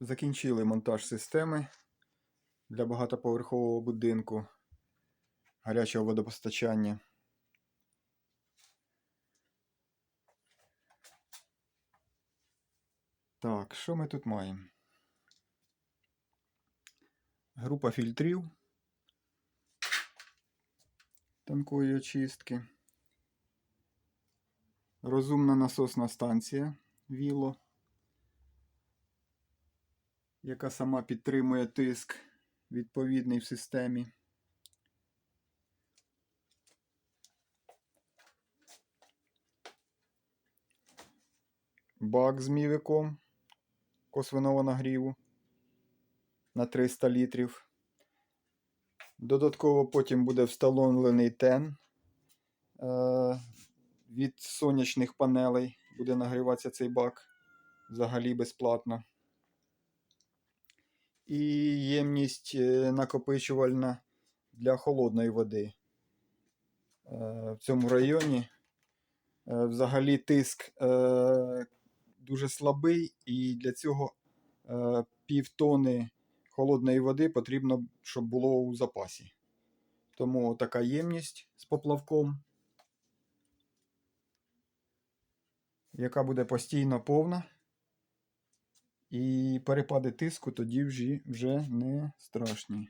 Закінчили монтаж системи для багатоповерхового будинку гарячого водопостачання. Так, що ми тут маємо? Група фільтрів тонкої очистки. Розумна насосна станція Віло, яка сама підтримує тиск відповідний в системі. Бак з мівиком косвеного нагріву на 300 літрів. Додатково потім буде встановлений тен е, від сонячних панелей. Буде нагріватися цей бак взагалі безплатно. І ємність е, накопичувальна для холодної води. Е, В цьому районі е, взагалі тиск дуже слабий, і для цього півтони холодної води потрібно, щоб було у запасі. Тому така ємність з поплавком, яка буде постійно повна. І перепади тиску тоді вже, вже не страшні.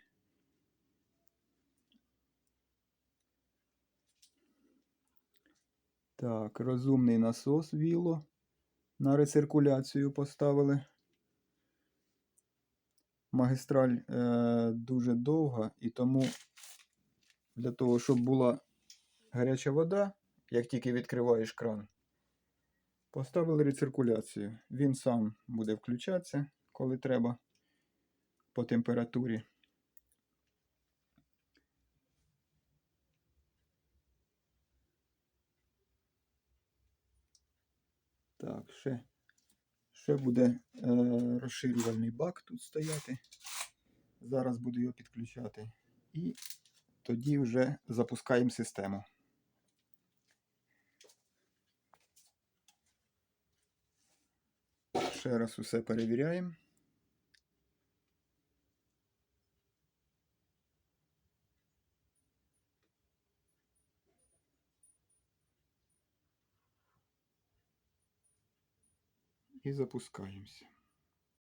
Так, розумний насос віло на рециркуляцію поставили. Магістраль е, дуже довга, і тому для того, щоб була гаряча вода, як тільки відкриваєш кран, поставили рециркуляцію. Він сам буде включатися, коли треба по температурі. Так, ще, ще буде е, розширювальний бак тут стояти. Зараз буду його підключати. І тоді вже запускаємо систему. Ще раз усе перевіряємо. І запускаємося.